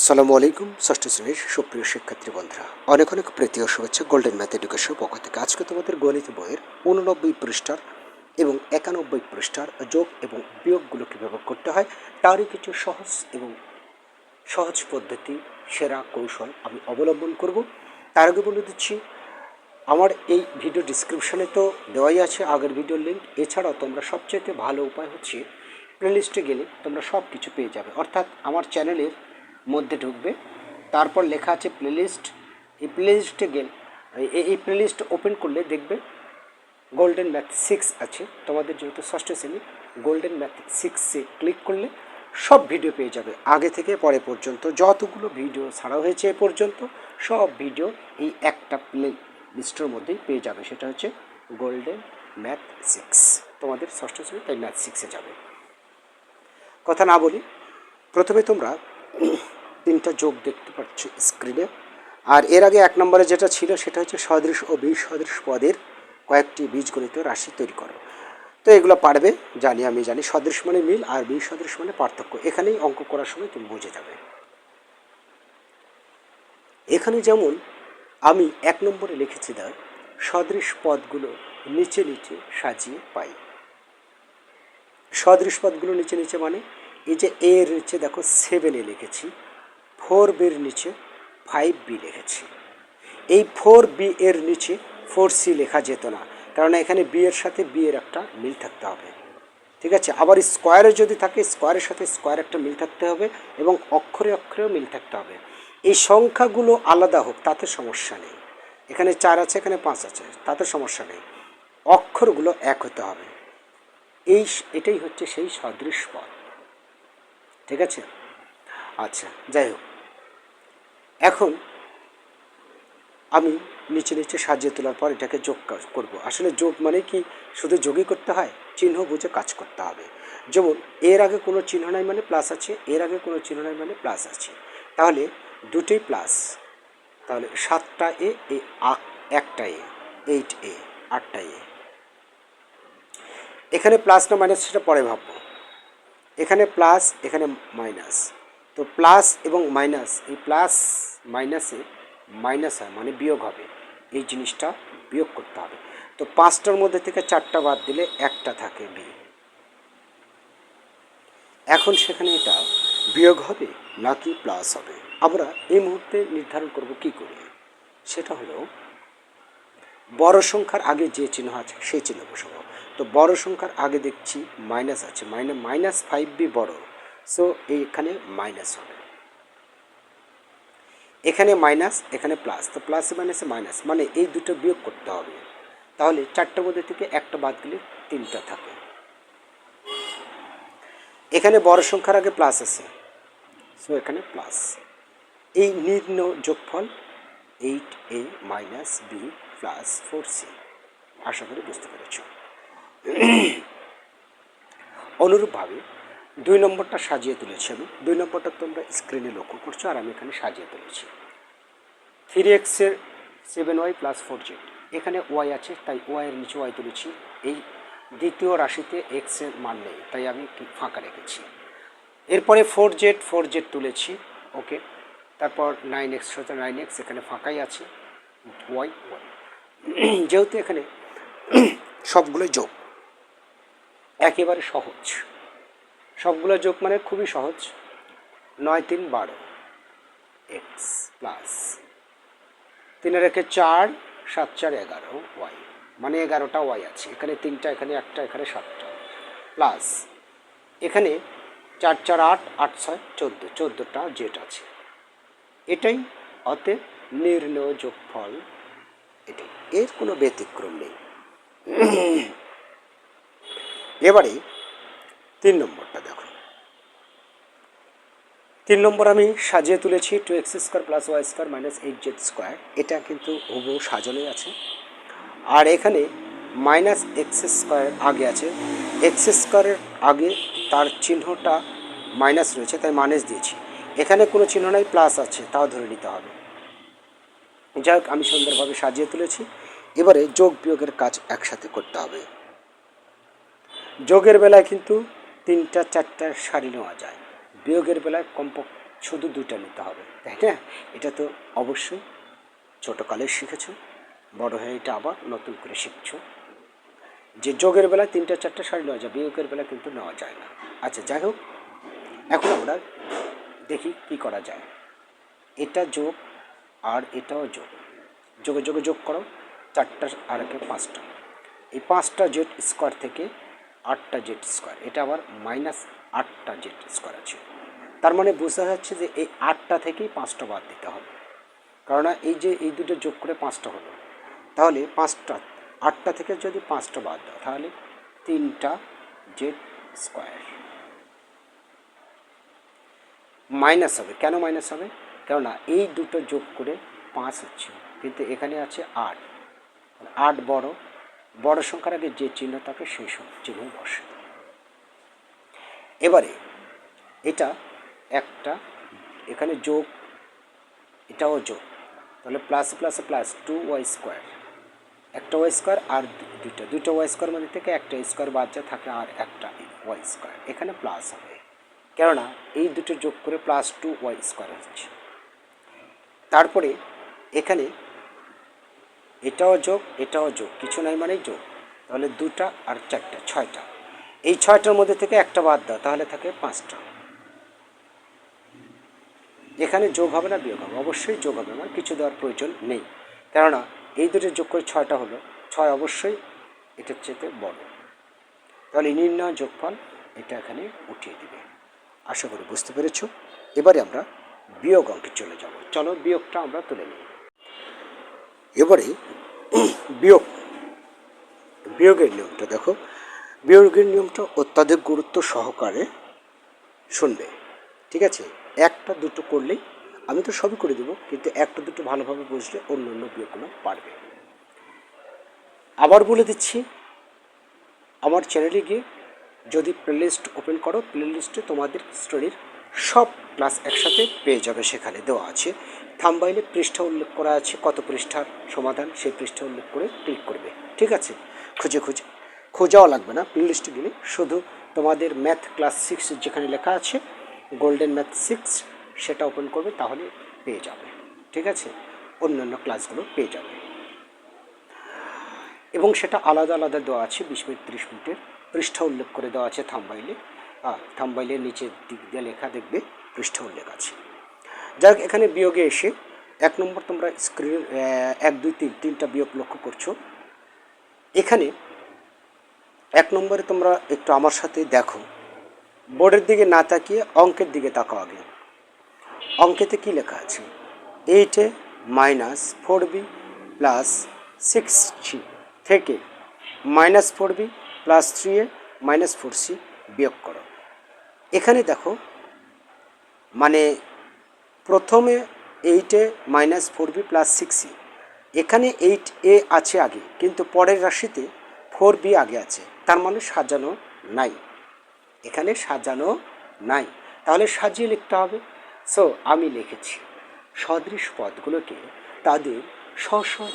আসসালামু আলাইকুম, ষষ্ঠ শ্রেণির সুপ্রিয় শিক্ষার্থী বন্ধুরা। অনেক অনেক প্রীতি ও শুভেচ্ছা গোল্ডেন ম্যাথ এডুকেশন পক্ষ থেকে। আজকে তোমাদের গণিত বইয়ের উননব্বই পৃষ্ঠার এবং একানব্বই পৃষ্ঠার যোগ এবং বিয়োগগুলো কীভাবে করতে হয়। তারই কিছু সহজ এবং সহজ পদ্ধতি, সেরা কৌশল আমি অবলম্বন করব। তার আগে বলে দিচ্ছি, আমার এই ভিডিও ডিসক্রিপশনে তো দেওয়াই আছে, আগের ভিডিওর লিঙ্ক এছাড়াও তোমরা সবচেয়ে ভালো উপায় হচ্ছে প্লেলিস্টে গেলে তোমরা সব কিছু পেয়ে যাবে। অর্থাৎ আমার চ্যানেলের মধ্যে ঢুকবে। তারপর লেখা আছে প্লেলিস্ট এই প্লেলিস্টে গেলে, এই প্লেলিস্ট ওপেন করলে দেখবে গোল্ডেন ম্যাথ সিক্স আছে। তোমাদের যেহেতু ষষ্ঠ শ্রেণি গোল্ডেন ম্যাথ সিক্সে ক্লিক করলে সব ভিডিও পেয়ে যাবে। আগে থেকে পরে পর্যন্ত যতগুলো ভিডিও ছাড়া হয়েছে এ পর্যন্ত, সব ভিডিও এই একটা প্লে লিস্টের মধ্যেই পেয়ে যাবে। সেটা হচ্ছে গোল্ডেন ম্যাথ সিক্স তোমাদের ষষ্ঠ শ্রেণি, তাই ম্যাথ সিক্সে যাবে। কথা না বলি, প্রথমে তোমরা তিনটা যোগ দেখতে পাচ্ছি স্ক্রিনে আর এর আগে এক নম্বরে যেটা ছিল, সেটা হচ্ছে সদৃশ ও বিষ সদৃশ পদের কয়েকটি বীজগণিত রাশি তৈরি করো। তো এগুলো পারবে, জানি আমি জানি। সদৃশ মানে মিল আর বিষ সদৃশ মানে পার্থক্য। এখানেই অঙ্ক করার সময় তুমি বুঝে যাবে। এখানে যেমন আমি এক নম্বরে লিখেছি দা, সদৃশ পদগুলো নিচে নিচে সাজিয়ে পাই। সদৃশ পদগুলো নিচে নিচে মানে এই যে এর নিচে দেখো সেভেন লিখেছি। ফোর বির নিচে ফাইভ বি লিখেছি। এই ফোর বি এর নিচে ফোর সি লেখা যেত না কারণ এখানে বি এর সাথে বি এর একটা মিল থাকতে হবে। ঠিক আছে? আবার স্কোয়ারে যদি থাকে স্কোয়ারের সাথে স্কোয়ার একটা মিল থাকতে হবে এবং অক্ষরে অক্ষরেও মিল থাকতে হবে। এই সংখ্যাগুলো আলাদা হোক, তাতে সমস্যা নেই। এখানে চার আছে, এখানে পাঁচ আছে, তাতে সমস্যা নেই। অক্ষরগুলো এক হতে হবে। এই এটাই হচ্ছে সেই সদৃশ পদ। ঠিক আছে? আচ্ছা যাই হোক। এখন আমি নিচে নিচে সাজিয়ে তোলার পর এটাকে যোগ করব। আসলে যোগ মানে কি? শুধু যোগই করতে হয়, চিহ্ন বুঝে কাজ করতে হবে। যেমন, এর আগে কোনো চিহ্ন নাই মানে প্লাস আছে, এর আগে কোনো চিহ্ন নাই মানে প্লাস আছে। তাহলে দুটোই প্লাস তাহলে সাতটা এ একটা এ এইট এ, আটটা এ। এখানে প্লাস না মাইনাস সেটা পরে ভাববো। এখানে প্লাস এখানে মাইনাস তো প্লাস এবং মাইনাস এই প্লাস মাইনাসে, মাইনাস হয় মানে বিয়োগ হবে। এই জিনিসটা বিয়োগ করতে হবে। তো পাঁচটার মধ্যে থেকে চারটা বাদ দিলে একটা থাকে বি। এখন সেখানে এটা বিয়োগ হবে নাকি প্লাস হবে? আমরা এই মুহূর্তে নির্ধারণ করব কি করে? সেটা হলো, বড় সংখ্যার আগে যে চিহ্ন আছে সেই চিহ্ন বসাবো। তো বড় সংখ্যার আগে দেখছি মাইনাস আছে মাইনাস মাইনাস ফাইভ বি বড়। সো এইখানে মাইনাস হবে। এখানে মাইনাস এখানে প্লাস তো প্লাসে মাইনাসে মাইনাস মানে এই দুটো বিয়োগ করতে হবে। তাহলে চারটার মধ্যে থেকে একটা বাদ দিলে তিনটা থাকে। এখানে বড় সংখ্যার আগে প্লাস আছে। সো এখানে প্লাস এই নির্ণ যোগফল eight A minus B plus four C আশা করি বুঝতে পেরেছ। অনুরূপভাবে দুই নম্বরটা সাজিয়ে তুলেছি আমি। দুই নম্বরটা তোমরা স্ক্রিনে লক্ষ্য করছ, আর আমি এখানে সাজিয়ে তুলেছি। থ্রি এক্সের seven Y plus four Z এখানে ওয়াই আছে, তাই ওয়াইয়ের নিচে ওয়াই তুলেছি। এই দ্বিতীয় রাশিতে এক্সের মান নেই, তাই আমি ফাঁকা রেখেছি। এরপরে ফোর জেড ফোর জেড তুলেছি ওকে তারপর নাইন এক্স সাথে নাইন এক্স এখানে ফাঁকাই আছে ওয়াই ওয়াই যেহেতু এখানে সবগুলো যোগ, একেবারে সহজ। সবগুলো যোগ মানে খুবই সহজ। নয় তিন বারো। এক্স প্লাস তিনে রেখে চার, সাত চার এগারো ওয়াই মানে এগারোটা ওয়াই আছে। এখানে তিনটা, এখানে একটা, এখানে সাতটা। প্লাস এখানে চার চার, আট আট, ছয়, চোদ্দ। চোদ্দোটা জেট আছে। এটাই অতএব নির্ণয় যোগফল। এটাই এর কোনো ব্যতিক্রম নেই। এবারে তিন নম্বরটা দেখো। তিন নম্বর আমি সাজিয়ে তুলেছি two X square plus Y square minus eight Z square এটা কিন্তু হুবহু সাজানোই আছে। আর এখানে মাইনাস এক্স স্কোয়ার আগে আছে। এক্স স্কোয়ারের আগে তার চিহ্নটা মাইনাস রয়েছে, তাই মাইনাস দিয়েছি। এখানে কোনো চিহ্ন নাই প্লাস আছে, তাও ধরে নিতে হবে। যাই হোক, আমি সুন্দরভাবে সাজিয়ে তুলেছি। এবারে যোগ বিয়োগের কাজ একসাথে করতে হবে। যোগের বেলায় কিন্তু তিনটা, চারটা সারি নেওয়া যায়। বিয়োগের বেলায় কমপক্ষে শুধু দুইটা নিতে হবে, তাই না? এটা তো অবশ্যই। ছোটো ছোটোকালে শিখেছ, বড় হয়ে এটা আবার নতুন করে শিখছো। যে যোগের বেলায় তিনটা, চারটা শাড়ি নেওয়া যায়, বিয়োগের বেলায় কিন্তু নেওয়া যায় না। আচ্ছা যাই হোক, এখন আমরা দেখি কি করা যায়। এটা যোগ আর এটাও যোগ। যোগে যোগে যোগ করো, চারটা আর একে পাঁচটা। এই পাঁচটা জেড স্কোয়ার থেকে আটটা জেড স্কোয়ার, এটা আবার মাইনাস আটটা জেড স্কোয়ার আছে। তার মানে বোঝা যাচ্ছে যে এই আটটা থেকেই পাঁচটা বাদ দিতে হবে। কেননা এই যে এই দুটো যোগ করে পাঁচটা হলো, তাহলে পাঁচটা, আটটা থেকে যদি পাঁচটা বাদ দাও, তাহলে তিনটা জেড স্কোয়ার মাইনাস হবে। কেন মাইনাস হবে? কেননা এই দুটো যোগ করে পাঁচ হচ্ছে, কিন্তু এখানে আছে আট। আট বড় বড় সংখ্যার আগে যে চিহ্ন থাকে সেই চিহ্ন বসে এবারে এটা একটা, এখানে যোগ, এটাও যোগ, তাহলে plus plus plus two Y square একটা ওয়াই স্কোয়ার আর দুইটা দুইটা ওয়াই স্কোয়ার মধ্যে থেকে একটা স্কোয়ার বাদ যা থাকে আর একটা ওয়াই স্কোয়ার এখানে প্লাস হবে, কেননা এই দুটো যোগ করে প্লাস টু ওয়াই স্কোয়ার হচ্ছে, তারপরে এখানে এটাও যোগ এটাও যোগ, কিছু নাই মানে যোগ, তাহলে দুটা আর চারটা, ছয়টা, এই ছয়টার মধ্যে থেকে একটা বাদ দাও, তাহলে থাকে পাঁচটা এখানে যোগ হবে না, বিয়োগ হবে। অবশ্যই যোগ হবে, আমার কিছু দেওয়ার প্রয়োজন নেই। কেননা, এই দুটো যোগ করে ছয়টা হলো। ছয় অবশ্যই, এটার চেয়ে বড়। তাহলে নির্ণয় যোগফল এটা এখানে উঠিয়ে দিবে। আশা করি বুঝতে পেরেছ? এবারে আমরা বিয়োগ অঙ্কে চলে যাব। চলো বিয়োগটা আমরা তুলে নিই। এবারে বিয়োগ, বিয়োগের নিয়মটা দেখো। বিয়োগের নিয়মটা অত্যাধিক গুরুত্ব সহকারে শুনবে। ঠিক আছে? একটা, দুটো করলেই আমি তো সবই করে দেবো, কিন্তু একটা, দুটো ভালোভাবে বুঝলে অন্য অন্য বিয়োগগুলো পারবে আবার বলে দিচ্ছি, আমার চ্যানেলে গিয়ে যদি প্লেলিস্ট ওপেন করো প্লেলিস্টে তোমাদের স্টোরির সব ক্লাস একসাথে পেয়ে যাবে সেখানে দেওয়া আছে। থাম্বাইলে পৃষ্ঠা উল্লেখ করা আছে, কত পৃষ্ঠার সমাধান সেই পৃষ্ঠা উল্লেখ করে ক্লিক করবে। ঠিক আছে? খুঁজে খুঁজে। খোঁজাও লাগবে না প্লেলিস্টে গেলে শুধু তোমাদের ম্যাথ ক্লাস সিক্স যেখানে লেখা আছে গোল্ডেন ম্যাথ সিক্স সেটা ওপেন করবে, তাহলে পেয়ে যাবে। ঠিক আছে? অন্যান্য ক্লাসগুলো পেয়ে যাবে। এবং সেটা আলাদা আলাদা দেওয়া আছে, বিশ মিনিট, ত্রিশ মিনিটের। পৃষ্ঠা উল্লেখ করে দেওয়া আছে থাম্বাইলে। থাম্বাইলের নিচের দিক দিয়ে লেখা দেখবে, পৃষ্ঠা উল্লেখ আছে। যাই হোক, এখানে বিয়োগে এসে এক নম্বর তোমরা স্ক্রিন এক, দুই, তিন, তিনটা বিয়োগ লক্ষ্য করছ। এখানে এক নম্বরে তোমরা একটু আমার সাথে দেখো। বোর্ডের দিকে না তাকিয়ে অঙ্কের দিকে তাকাও আগে। অঙ্কেতে কী লেখা আছে? এইটে minus four B plus six C থেকে minus four B plus three A minus four C বিয়োগ করো। এখানে দেখো মানে প্রথমে এইটে minus four B plus six C এখানে এইট এ আছে আগে, কিন্তু পরের রাশিতে ফোর বি আগে আছে, তার মানে সাজানো নাই। এখানে সাজানো নাই। তাহলে সাজিয়ে লিখতে হবে। সো আমি লিখেছি, সদৃশ পদগুলোকে তাদের স্ব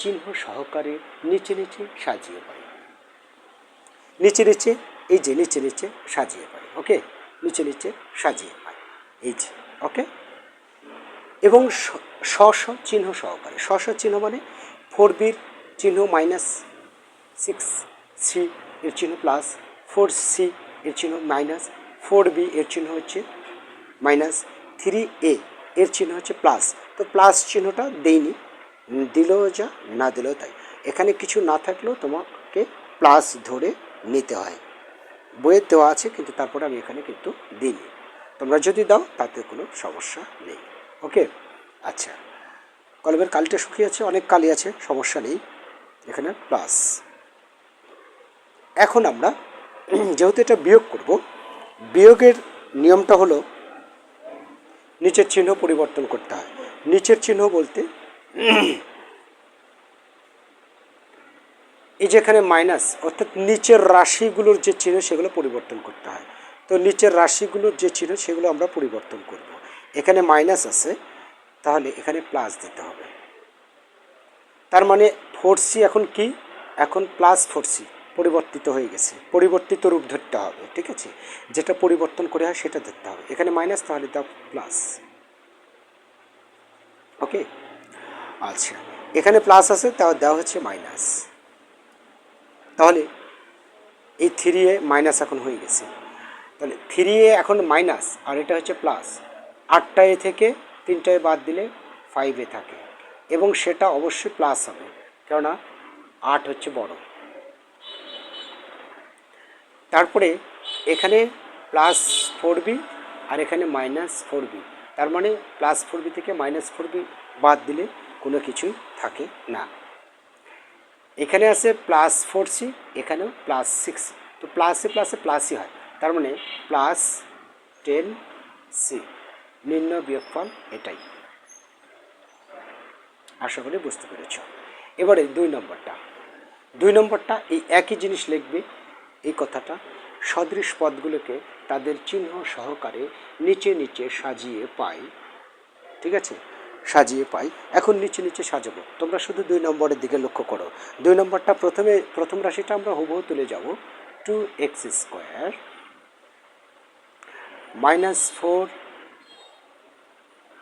চিহ্ন সহকারে নিচে নিচে সাজিয়ে পাই নিচে নিচে, এই যে নিচে নিচে সাজিয়ে পাই ওকে নিচে নিচে সাজিয়ে পাই এই যে ওকে এবং স্ব চিহ্ন সহকারে স্ব চিহ্ন মানে ফোর বির চিহ্ন মাইনাস সিক্স সি, এর চিহ্ন প্লাস ফোর সি এর চিহ্ন মাইনাস ফোর বি এর চিহ্ন হচ্ছে মাইনাস থ্রি এ এর চিহ্ন হচ্ছে প্লাস তো প্লাস চিহ্নটা দেইনি দিলেও যা, না দিলেও তাই। এখানে কিছু না থাকলেও তোমাকে প্লাস ধরে নিতে হয়। বইয়ের দেওয়া আছে, কিন্তু তারপরে আমি এখানে কিন্তু দিইনি। তোমরা যদি দাও, তাতে কোনো সমস্যা নেই। ওকে আচ্ছা। কলমের কালিটা শুকিয়ে আছে, অনেক কালি আছে, সমস্যা নেই। এখানে প্লাস এখন আমরা যেহেতু এটা বিয়োগ করব, বিয়োগের নিয়মটা হলো নিচের চিহ্ন পরিবর্তন করতে হয়। নিচের চিহ্ন বলতে এই যেখানে মাইনাস অর্থাৎ নিচের রাশিগুলোর যে চিহ্ন সেগুলো পরিবর্তন করতে হয়। তো নিচের রাশিগুলোর যে চিহ্ন সেগুলো আমরা পরিবর্তন করব। এখানে মাইনাস আছে, তাহলে এখানে প্লাস দিতে হবে। তার মানে ফোর সি এখন কি? এখন প্লাস ফোর সি পরিবর্তিত হয়ে গেছে। পরিবর্তিত রূপ ধরতে হবে, ঠিক আছে? যেটা পরিবর্তন করে হয় সেটা ধরতে হবে। এখানে মাইনাস তাহলে দাও প্লাস ওকে আচ্ছা। এখানে প্লাস আছে, তাও দেওয়া হচ্ছে মাইনাস তাহলে এই থ্রি এ মাইনাস এখন হয়ে গেছে। তাহলে থ্রি এ এখন মাইনাস আর এটা হচ্ছে প্লাস আটটা এ থেকে তিনটায় বাদ দিলে ফাইভ থাকে। এবং সেটা অবশ্যই প্লাস হবে। কেননা আট হচ্ছে বড়। তারপরে এখানে প্লাস ফোর বি আর এখানে মাইনাস ফোর বি তার মানে প্লাস ফোর বি থেকে মাইনাস ফোর বি বাদ দিলে কোনো কিছুই থাকে না। এখানে আছে প্লাস ফোর সি এখানেও প্লাস সিক্স তো প্লাসে প্লাসে প্লাসই হয়। তার মানে প্লাস টেন সি নিম্ন বিয়োগফল এটাই। আশা করি বুঝতে পেরেছ। এবারে দুই নম্বরটা। দুই নম্বরটা এই একই জিনিস লিখবে এই কথাটা সদৃশ পদগুলোকে তাদের চিহ্ন সহকারে নিচে নিচে সাজিয়ে পাই। ঠিক আছে? সাজিয়ে পাই। এখন নিচে নিচে সাজাবো। তোমরা শুধু দুই নম্বরের দিকে লক্ষ্য করো। দুই নম্বরটা প্রথমে, প্রথম রাশিটা আমরা হুবহু তুলে যাব। Two X square minus four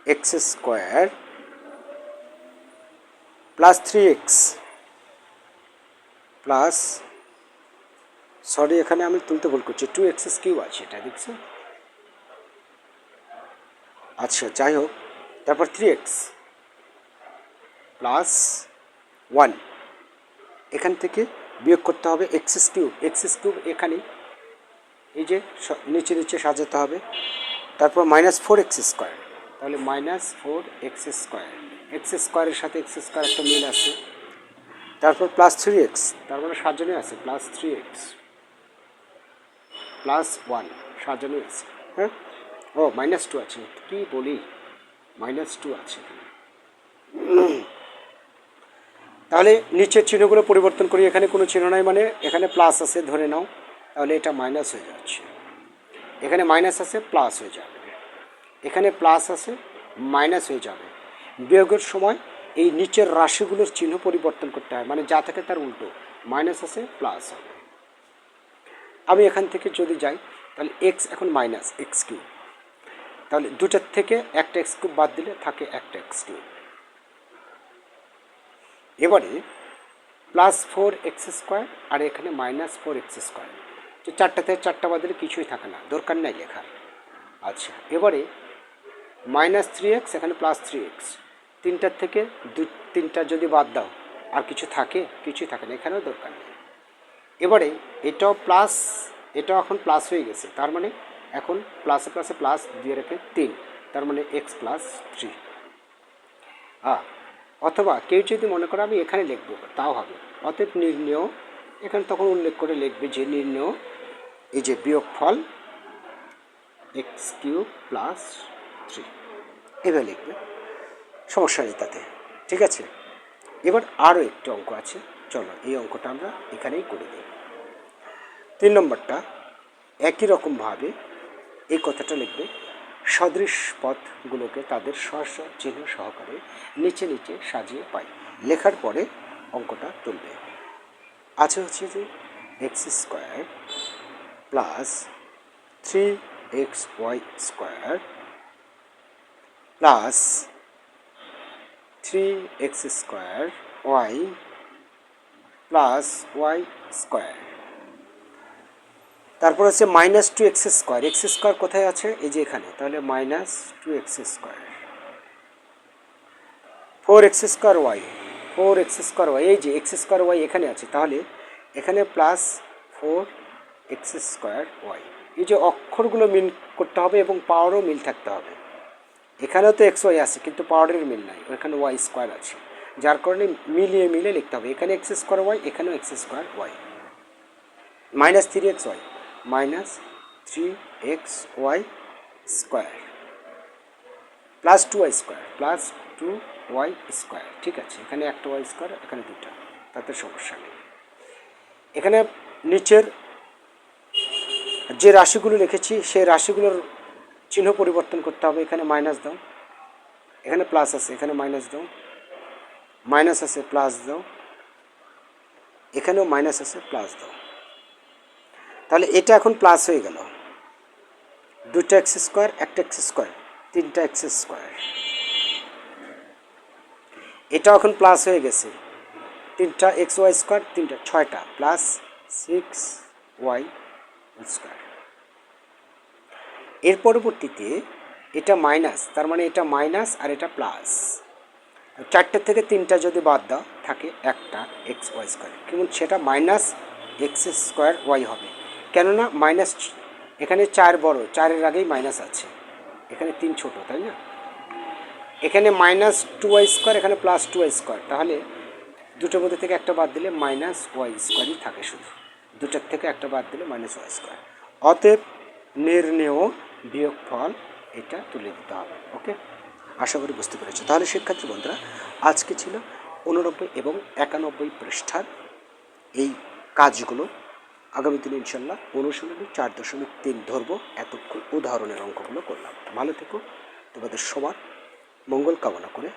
X square plus three X plus sorry এখানে আমি তুলতে ভুল করছি। টু এক্সেস কিউ আছে এটা, দেখছ? আচ্ছা যাই হোক। তারপর থ্রি এক্স প্লাস ওয়ান এখান থেকে বিয়োগ করতে হবে এক্সেস কিউব এক্সেস কিউব এখানে এই যে নিচে নিচে সাজাতে হবে। তারপর মাইনাস ফোর এক্স স্কোয়ার তাহলে minus four X square X স্কোয়ারের সাথে এক্স স্কোয়ার একটা মিল আছে। তারপর প্লাস থ্রি এক্স তার মানে সাজানো আছে plus three X plus one সাজানো আছে হ্যাঁ? ও মাইনাস টু আছে, কি বলি? মাইনাস টু আছে তাহলে নিচের চিহ্নগুলো পরিবর্তন করি, এখানে কোনো চিহ্ন নাই মানে এখানে প্লাস আছে, ধরে নাও, তাহলে এটা মাইনাস হয়ে যাচ্ছে। এখানে মাইনাস আছে প্লাস হয়ে যাবে। এখানে প্লাস আছে মাইনাস হয়ে যাবে। বিয়োগের সময় এই নিচের রাশিগুলোর চিহ্ন পরিবর্তন করতে হয় মানে যা থাকে তার উল্টো মাইনাস আছে প্লাস হবে। আমি এখান থেকে যদি যাই, তাহলে এক্স এখন মাইনাস এক্স কিউব তাহলে দুটার থেকে একটা এক্স কিউব বাদ দিলে থাকে একটা এক্স কিউব এবারে প্লাস ফোর এক্স স্কোয়ার আর এখানে মাইনাস ফোর এক্স স্কোয়ার তো চারটা থেকে চারটা বাদ দিলে কিছুই থাকে না, দরকার নাই লেখার। আচ্ছা এবারে মাইনাস থ্রি এক্স এখানে প্লাস থ্রি এক্স তিনটার থেকে দু তিনটা যদি বাদ দাও, আর কিছু থাকে? কিছুই থাকে না, এখানেও দরকার নেই। এবারে এটাও প্লাস এটাও এখন প্লাস হয়ে গেছে। তার মানে এখন প্লাসে প্লাসে প্লাস দিয়ে রেখে তিন। তার মানে এক্স প্লাস থ্রি অথবা কেউ যদি মনে করে আমি এখানে লিখব, তাও হবে। অতএব নির্ণয়, এখানে তখন উল্লেখ করে লিখবে যে নির্ণয়, এই যে বিয়োগ ফল এক্স কিউব প্লাস থ্রি এভাবে লিখবে। সমস্যা নেই তাতে। ঠিক আছে? এবার আরও একটি অঙ্ক আছে। চলো, এই অঙ্কটা আমরা এখানেই করে দিই। তিন নম্বরটা, একই রকমভাবে এই কথাটা লিখবে, সদৃশ পথগুলোকে তাদের স্ব চিহ্ন সহকারে নিচে নিচে সাজিয়ে পাই। লেখার পরে অঙ্কটা তুলবে। আছে হচ্ছে যে X square plus three X Y square plus three X square Y plus Y square. তারপর হচ্ছে minus two X square. X square কোথায় আছে? এই যে এখানে। তাহলে minus two X square. Four X square Y. Four X square Y. এই যে এক্স স্কোয়ার ওয়াই এখানে আছে। তাহলে এখানে plus four X square Y. এই যে অক্ষরগুলো মিল করতে হবে এবং পাওয়ারও মিল থাকতে হবে। এখানেও তো এক্স ওয়াই আছে, কিন্তু পাওয়ারের মিল নাই। ওখানে ওয়াই স্কোয়ার আছে। যার কারণে মিলিয়ে মিলে লিখতে হবে। এখানে এক্স স্কোয়ার ওয়াই এখানেও X square Y minus three X Y minus three X Y square plus two Y square plus two Y square ঠিক আছে, এখানে একটা ওয়াই স্কোয়ার এখানে দুটা তাতে সমস্যা নেই। এখানে নিচের যে রাশিগুলো লিখেছি সেই রাশিগুলোর চিহ্ন পরিবর্তন করতে হবে। এখানে মাইনাস দাও। এখানে প্লাস আছে, এখানে মাইনাস দাও। মাইনাস আছে প্লাস দাও। এখানেও মাইনাস আছে প্লাস দাও। তাহলে এটা এখন প্লাস হয়ে গেল। দুটো এক্স স্কোয়ার একটা এক্স স্কোয়ার তিনটা এক্স স্কোয়ার এটা এখন প্লাস হয়ে গেছে। তিনটা এক্স ওয়াই স্কোয়ার তিনটা, ছয়টা প্লাস সিক্স ওয়াই স্কোয়ার এর পরবর্তীতে এটা মাইনাস তার মানে এটা মাইনাস আর এটা প্লাস চারটে থেকে তিনটা যদি বাদ দাও, থাকে একটা এক্স ওয়াই স্কোয়ার কিন্তু সেটা মাইনাস এক্স স্কোয়ার ওয়াই হবে। কেননা মাইনাস এখানে চার বড়, চারের আগেই মাইনাস আছে। এখানে তিন ছোট, তাই না? এখানে মাইনাস টু ওয়াই স্কোয়ার এখানে প্লাস টু ওয়াই স্কোয়ার তাহলে দুটোর মধ্যে থেকে একটা বাদ দিলে মাইনাস ওয়াই স্কোয়ারই থাকে শুধু। দুটোর থেকে একটা বাদ দিলে মাইনাস ওয়াই স্কোয়ার অতএব নির্ণেয় বিয়োগফল এটা তুলে দিতে হবে ওকে আশা করি বুঝতে পেরেছ। তাহলে শিক্ষার্থী বন্ধুরা, আজকে ছিল উননব্বই এবং একানব্বই পৃষ্ঠার এই কাজগুলো। আগামী দিনে ইনশাল্লাহ অনুশীলনী চার দশমিক তিন ধরবো। এতক্ষণ উদাহরণের অঙ্কগুলো করলাম। ভালো থেকো। তোমাদের সবার মঙ্গল কামনা করে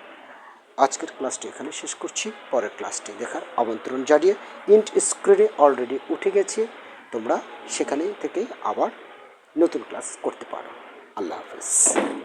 আজকের ক্লাসটি এখানে শেষ করছি। পরের ক্লাসটি দেখার আমন্ত্রণ জানিয়ে ইন্ট স্ক্রিনে অলরেডি উঠে গেছে। তোমরা সেখানে থেকে আবার নতুন ক্লাস করতে পারো। আল্লাহ হাফেজ।